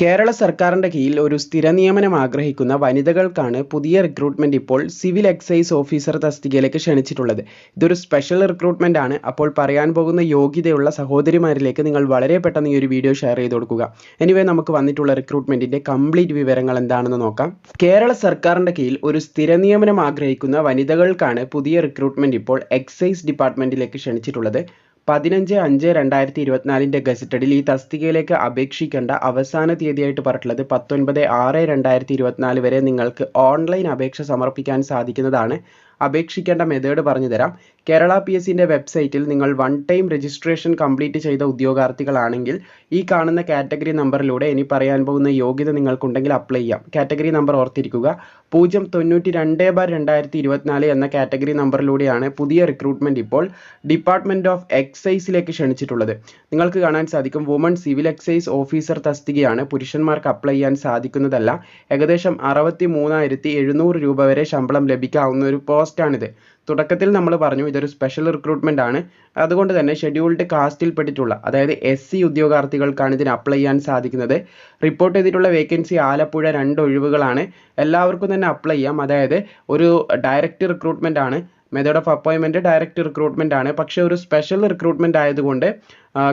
കേരള സർക്കാരിന്റെ കീഴിൽ ഒരു സ്ഥിര നിയമനം ആഗ്രഹിക്കുന്ന വനിതകൾക്കാണ് പുതിയ റിക്രൂട്ട്മെന്റ് ഇപ്പോൾ സിവിൽ എക്സൈസ് ഓഫീസർ തസ്തികയിലേക്ക് ക്ഷണിച്ചിട്ടുള്ളത്. ഇതൊരു സ്പെഷ്യൽ റിക്രൂട്ട്മെന്റ് ആണ്. അപ്പോൾ പറയാൻ പോകുന്ന യോഗ്യതയുള്ള സഹോദരിമാരിലേക്ക് നിങ്ങൾ വളരെ പെട്ടെന്ന് ഈ ഒരു വീഡിയോ ഷെയർ ചെയ്ത് കൊടുക്കുക. എനിവേ നമുക്ക് വന്നിട്ടുള്ള റിക്രൂട്ട്മെന്റിന്റെ കംപ്ലീറ്റ് വിവരങ്ങൾ എന്താണെന്ന് നോക്കാം. കേരള സർക്കാരിന്റെ കീഴിൽ ഒരു സ്ഥിര നിയമനം ആഗ്രഹിക്കുന്ന വനിതകൾക്കാണ് പുതിയ റിക്രൂട്ട്മെന്റ് ഇപ്പോൾ എക്സൈസ് ഡിപ്പാർട്ട്മെന്റിലേക്ക് ക്ഷണിച്ചിട്ടുള്ളത്. പതിനഞ്ച് അഞ്ച് രണ്ടായിരത്തി ഇരുപത്തിനാലിന്റെ ഗസറ്റഡിൽ ഈ തസ്തികയിലേക്ക് അപേക്ഷിക്കേണ്ട അവസാന തീയതിയായിട്ട് പറഞ്ഞിട്ടുള്ളത് പത്തൊൻപത് ആറ് രണ്ടായിരത്തി ഇരുപത്തിനാല് വരെ നിങ്ങൾക്ക് ഓൺലൈൻ അപേക്ഷ സമർപ്പിക്കാൻ സാധിക്കുന്നതാണ്. അപേക്ഷിക്കേണ്ട മെത്തേഡ് പറഞ്ഞു തരാം കേരള പി എസ് സിന്റെ വെബ്സൈറ്റിൽ നിങ്ങൾ വൺ ടൈം രജിസ്ട്രേഷൻ കംപ്ലീറ്റ് ചെയ്ത ഉദ്യോഗാർത്ഥികളാണെങ്കിൽ ഈ കാണുന്ന കാറ്റഗറി നമ്പറിലൂടെ ഇനി പറയാൻ പോകുന്ന യോഗ്യത നിങ്ങൾക്കുണ്ടെങ്കിൽ അപ്ലൈ ചെയ്യാം. കാറ്റഗറി നമ്പർ ഓർത്തിരിക്കുക. പൂജ്യം തൊണ്ണൂറ്റി രണ്ട് ബാർ രണ്ടായിരത്തി ഇരുപത്തിനാല് എന്ന കാറ്റഗറി നമ്പറിലൂടെയാണ് പുതിയ റിക്രൂട്ട്മെന്റ് ഇപ്പോൾ ഡിപ്പാർട്ട്മെന്റ് ഓഫ് എക്സൈസിലേക്ക് ക്ഷണിച്ചിട്ടുള്ളത്. നിങ്ങൾക്ക് കാണാൻ സാധിക്കും വുമൺ സിവിൽ എക്സൈസ് ഓഫീസർ തസ്തികയാണ്. പുരുഷന്മാർക്ക് അപ്ലൈ ചെയ്യാൻ സാധിക്കുന്നതല്ല. ഏകദേശം അറുപത്തി മൂന്നായിരത്തി എഴുന്നൂറ് രൂപ വരെ ശമ്പളം ലഭിക്കാവുന്ന ഒരു പോസ്റ്റാണിത് തുടക്കത്തിൽ നമ്മൾ പറഞ്ഞു ഇതൊരു സ്പെഷ്യൽ റിക്രൂട്ട്മെന്റ് ആണ്. അതുകൊണ്ട് തന്നെ ഷെഡ്യൂൾഡ് കാസ്റ്റിൽ പെട്ടിട്ടുള്ള അതായത് എസ് സി ഉദ്യോഗാർത്ഥികൾക്കാണ് ഇതിന് അപ്ലൈ ചെയ്യാൻ സാധിക്കുന്നത്. റിപ്പോർട്ട് ചെയ്തിട്ടുള്ള വേക്കൻസി ആലപ്പുഴ രണ്ട് ഒഴിവുകളാണ്. എല്ലാവർക്കും തന്നെ അപ്ലൈ ചെയ്യാം. അതായത് ഒരു ഡയറക്റ്റ് റിക്രൂട്ട്മെന്റ് ആണ്. മെത്തേഡ് ഓഫ് അപ്പോയിൻമെന്റ് ഡയറക്റ്റ് റിക്രൂട്ട്മെന്റ് ആണ്. പക്ഷേ ഒരു സ്പെഷ്യൽ റിക്രൂട്ട്മെന്റ് ആയതുകൊണ്ട്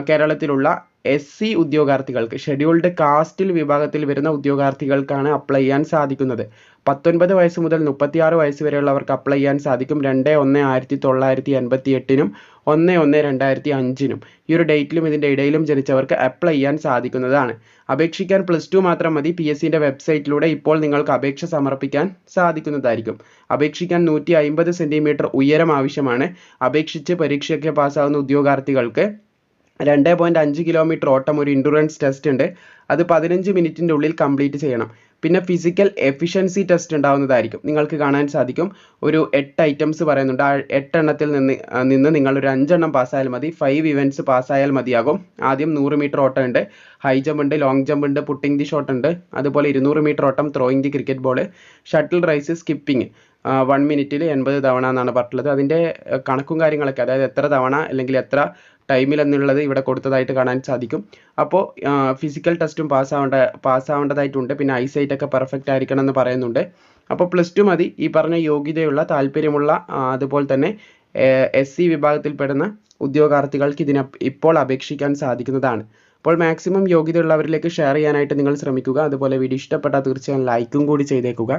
കേരളത്തിലുള്ള എസ് സി ഉദ്യോഗാർത്ഥികൾക്ക് ഷെഡ്യൂൾഡ് കാസ്റ്റിൽ വിഭാഗത്തിൽ വരുന്ന ഉദ്യോഗാർത്ഥികൾക്കാണ് അപ്ലൈ ചെയ്യാൻ സാധിക്കുന്നത്. പത്തൊൻപത് വയസ്സ് മുതൽ മുപ്പത്തിയാറ് വയസ്സ് വരെയുള്ളവർക്ക് അപ്ലൈ ചെയ്യാൻ സാധിക്കും. രണ്ട് ഒന്ന് ആയിരത്തി തൊള്ളായിരത്തി എൺപത്തി എട്ടിനും ഒന്ന് ഒന്ന് രണ്ടായിരത്തി അഞ്ചിനും. ഈ ഒരു ഡേറ്റിലും ഇതിന്റെ ഇടയിലും ജനിച്ചവർക്ക് അപ്ലൈ ചെയ്യാൻ സാധിക്കുന്നതാണ്. അപേക്ഷിക്കാൻ പ്ലസ് ടു മാത്രം മതി. പി എസ് സിന്റെ വെബ്സൈറ്റിലൂടെ ഇപ്പോൾ നിങ്ങൾക്ക് അപേക്ഷ സമർപ്പിക്കാൻ സാധിക്കുന്നതായിരിക്കും. അപേക്ഷിക്കാൻ നൂറ്റി അയിമ്പത് സെന്റിമീറ്റർ ഉയരം ആവശ്യമാണ്. അപേക്ഷിച്ച് പരീക്ഷയൊക്കെ പാസ്സാകുന്ന ഉദ്യോഗാർത്ഥികൾക്ക് രണ്ട് പോയിന്റ് അഞ്ച് കിലോമീറ്റർ ഓട്ടം ഒരു ഇൻഡുറൻസ് ടെസ്റ്റ് ഉണ്ട്. അത് പതിനഞ്ച് മിനിറ്റിന്റെ ഉള്ളിൽ കംപ്ലീറ്റ് ചെയ്യണം. പിന്നെ ഫിസിക്കൽ എഫിഷ്യൻസി ടെസ്റ്റ് ഉണ്ടാവുന്നതായിരിക്കും. നിങ്ങൾക്ക് കാണാൻ സാധിക്കും. ഒരു എട്ട് ഐറ്റംസ് പറയുന്നുണ്ട്. ആ എട്ടെണ്ണത്തിൽ നിന്ന് നിന്ന് നിങ്ങൾ ഒരു അഞ്ചെണ്ണം പാസ്സായാൽ മതി. ഫൈവ് ഇവന്റ്സ് പാസ്സായാൽ മതിയാകും. ആദ്യം നൂറ് മീറ്റർ ഓട്ടം ഉണ്ട്. ഹൈ ജമ്പ് ഉണ്ട് ലോങ് ജമ്പ് ഉണ്ട് പുട്ടിംഗ് ദി ഷോട്ട് ഉണ്ട്. അതുപോലെ ഇരുന്നൂറ് മീറ്റർ ഓട്ടം throwing the cricket ball shuttle race skipping one മിനിറ്റിൽ എൺപത് തവണ എന്നാണ് പറഞ്ഞിട്ടുള്ളത്. അതിന്റെ കണക്കും കാര്യങ്ങളൊക്കെ അതായത് എത്ര തവണ അല്ലെങ്കിൽ എത്ര ടൈമിൽ എന്നുള്ളത് ഇവിടെ കൊടുത്തതായിട്ട് കാണാൻ സാധിക്കും. അപ്പോൾ ഫിസിക്കൽ ടെസ്റ്റും പാസ്സാവേണ്ട പാസ്സാവേണ്ടതായിട്ടുണ്ട്. പിന്നെ ഐസൈറ്റ് ഒക്കെ പെർഫെക്റ്റ് ആയിരിക്കണം എന്ന് പറയുന്നുണ്ട്. അപ്പോൾ പ്ലസ് ടു മതി. ഈ പറഞ്ഞ യോഗ്യതയുള്ള താല്പര്യമുള്ള അതുപോലെ തന്നെ എസ് സി വിഭാഗത്തിൽപ്പെടുന്ന ഉദ്യോഗാർത്ഥികൾക്ക് ഇതിനെ ഇപ്പോൾ അപേക്ഷിക്കാൻ സാധിക്കുന്നതാണ്. അപ്പോൾ മാക്സിമം യോഗ്യതയുള്ളവരിലേക്ക് ഷെയർ ചെയ്യാനായിട്ട് നിങ്ങൾ ശ്രമിക്കുക. അതുപോലെ വീഡിയോ ഇഷ്ടപ്പെട്ടാൽ തീർച്ചയായും ലൈക്കും കൂടി ചെയ്തേക്കുക.